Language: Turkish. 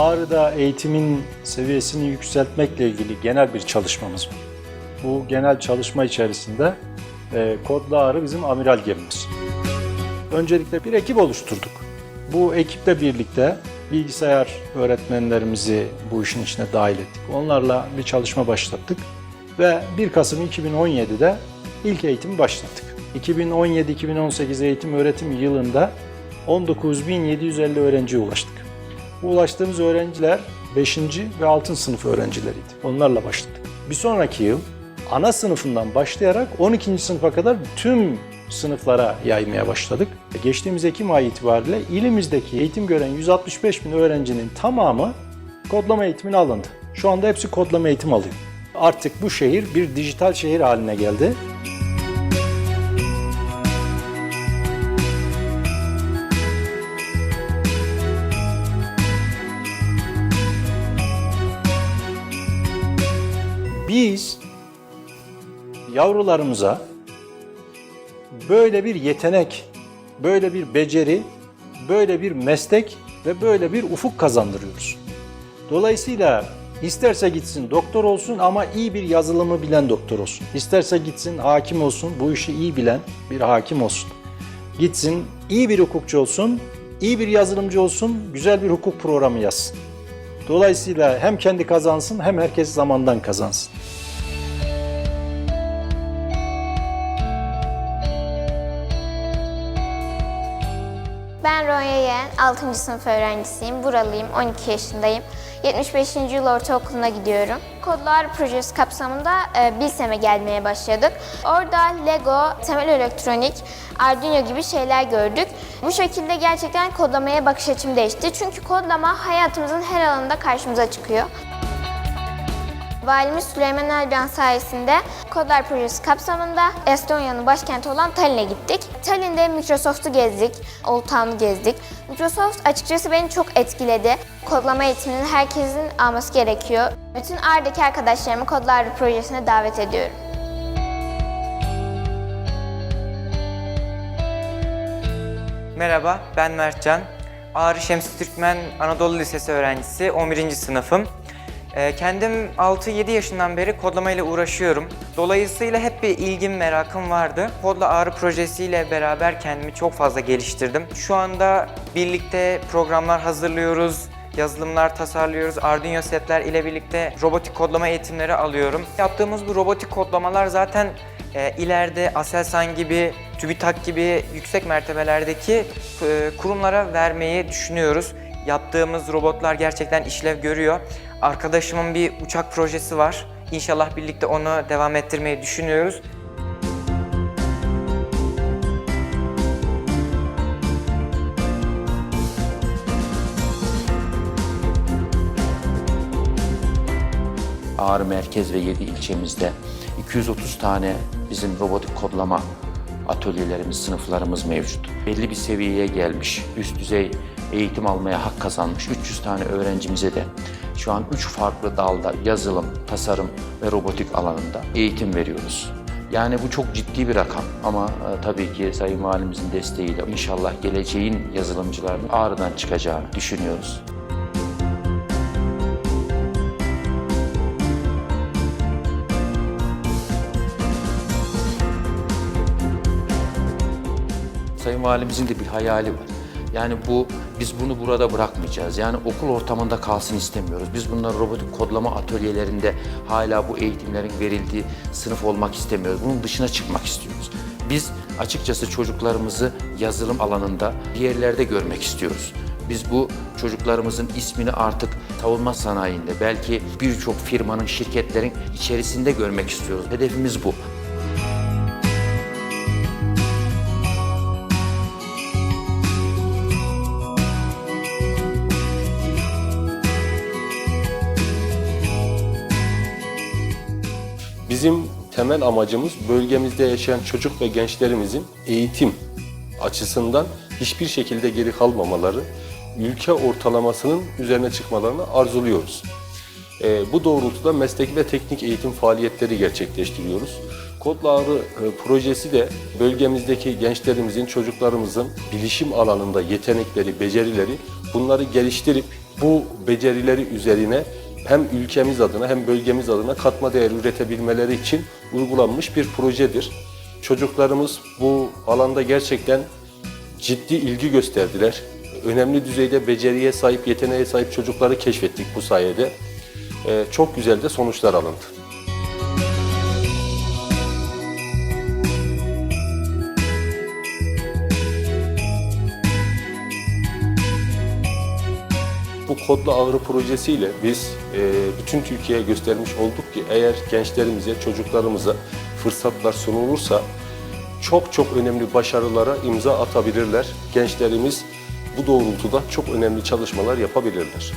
Ağrı'da eğitimin seviyesini yükseltmekle ilgili genel bir çalışmamız var. Bu genel çalışma içerisinde e, Kodlu Ağrı bizim amiral gemimiz. Öncelikle bir ekip oluşturduk. Bu ekiple birlikte bilgisayar öğretmenlerimizi bu işin içine dahil ettik. Onlarla bir çalışma başlattık ve 1 Kasım 2017'de ilk eğitimi başlattık. 2017-2018 eğitim öğretim yılında 19.750 öğrenciye ulaştık. Ulaştığımız öğrenciler 5. ve 6. sınıf öğrencileriydi. Onlarla başladık. Bir sonraki yıl ana sınıfından başlayarak 12. sınıfa kadar tüm sınıflara yaymaya başladık. Geçtiğimiz Ekim ayı itibariyle ilimizdeki eğitim gören 165 bin öğrencinin tamamı kodlama eğitimine alındı. Şu anda hepsi kodlama eğitim alıyor. Artık bu şehir bir dijital şehir haline geldi. Biz yavrularımıza böyle bir yetenek, böyle bir beceri, böyle bir meslek ve böyle bir ufuk kazandırıyoruz. Dolayısıyla isterse gitsin doktor olsun ama iyi bir yazılımı bilen doktor olsun. İsterse gitsin hakim olsun, bu işi iyi bilen bir hakim olsun. Gitsin iyi bir hukukçu olsun, iyi bir yazılımcı olsun, güzel bir hukuk programı yazsın. Dolayısıyla hem kendi kazansın hem herkes zamandan kazansın. Ben Ronya Yeğen, 6. sınıf öğrencisiyim. Buralıyım, 12 yaşındayım. 75. yıl ortaokuluna gidiyorum. Kodlar projesi kapsamında e, Bilsem'e gelmeye başladık. Orada Lego, temel elektronik, Arduino gibi şeyler gördük. Bu şekilde gerçekten kodlamaya bakış açım değişti. Çünkü kodlama hayatımızın her alanında karşımıza çıkıyor. Valimiz Süleyman Elbiyan sayesinde Kodlar Projesi kapsamında Estonya'nın başkenti olan Tallinn'e gittik. Tallinn'de Microsoft'u gezdik, Old Town'u gezdik. Microsoft açıkçası beni çok etkiledi. Kodlama eğitiminin herkesin alması gerekiyor. Bütün Arda'daki arkadaşlarımı Kodlar Projesi'ne davet ediyorum. Merhaba, ben Mertcan. Ağrı Şemsi Türkmen Anadolu Lisesi öğrencisi, 11. sınıfım. Ee, Kendim 6-7 yaşından beri kodlamayla uğraşıyorum. Dolayısıyla hep bir ilgim, merakım vardı. Kodla Ağrı projesiyle beraber kendimi çok fazla geliştirdim. Şu anda birlikte programlar hazırlıyoruz, yazılımlar tasarlıyoruz. Arduino setler ile birlikte robotik kodlama eğitimleri alıyorum. Yaptığımız bu robotik kodlamalar zaten e, ileride Aselsan gibi, TÜBİTAK gibi yüksek mertebelerdeki e, kurumlara vermeyi düşünüyoruz. Yaptığımız robotlar gerçekten işlev görüyor. Arkadaşımın bir uçak projesi var. İnşallah birlikte onu devam ettirmeyi düşünüyoruz. Ağrı merkez ve 7 ilçemizde 230 tane bizim robotik kodlama atölyelerimiz, sınıflarımız mevcut. Belli bir seviyeye gelmiş, üst düzey eğitim almaya hak kazanmış 300 tane öğrencimize de şu an 3 farklı dalda yazılım, tasarım ve robotik alanında eğitim veriyoruz. Yani bu çok ciddi bir rakam ama e, tabii ki Sayın Valimizin desteğiyle inşallah geleceğin yazılımcılarının Ağrı'dan çıkacağını düşünüyoruz. Sayın Valimizin de bir hayali var. Yani bu biz bunu burada bırakmayacağız. Yani okul ortamında kalsın istemiyoruz. Biz bunları robotik kodlama atölyelerinde hala bu eğitimlerin verildiği sınıf olmak istemiyoruz. Bunun dışına çıkmak istiyoruz. Biz açıkçası çocuklarımızı yazılım alanında bir yerlerde görmek istiyoruz. Biz bu çocuklarımızın ismini artık savunma sanayinde belki birçok firmanın, şirketlerin içerisinde görmek istiyoruz. Hedefimiz bu. Bizim temel amacımız bölgemizde yaşayan çocuk ve gençlerimizin eğitim açısından hiçbir şekilde geri kalmamaları, ülke ortalamasının üzerine çıkmalarını arzuluyoruz. Ee, bu doğrultuda mesleki ve teknik eğitim faaliyetleri gerçekleştiriyoruz. Kodlu Ağrı e, projesi de bölgemizdeki gençlerimizin, çocuklarımızın bilişim alanında yetenekleri, becerileri bunları geliştirip bu becerileri üzerine hem ülkemiz adına hem bölgemiz adına katma değer üretebilmeleri için uygulanmış bir projedir. Çocuklarımız bu alanda gerçekten ciddi ilgi gösterdiler. Önemli düzeyde beceriye sahip, yeteneğe sahip çocukları keşfettik bu sayede. Ee, çok güzel de sonuçlar alındı. Bu kodlu ağrı projesiyle biz e, bütün Türkiye'ye göstermiş olduk ki eğer gençlerimize, çocuklarımıza fırsatlar sunulursa çok çok önemli başarılara imza atabilirler. Gençlerimiz bu doğrultuda çok önemli çalışmalar yapabilirler.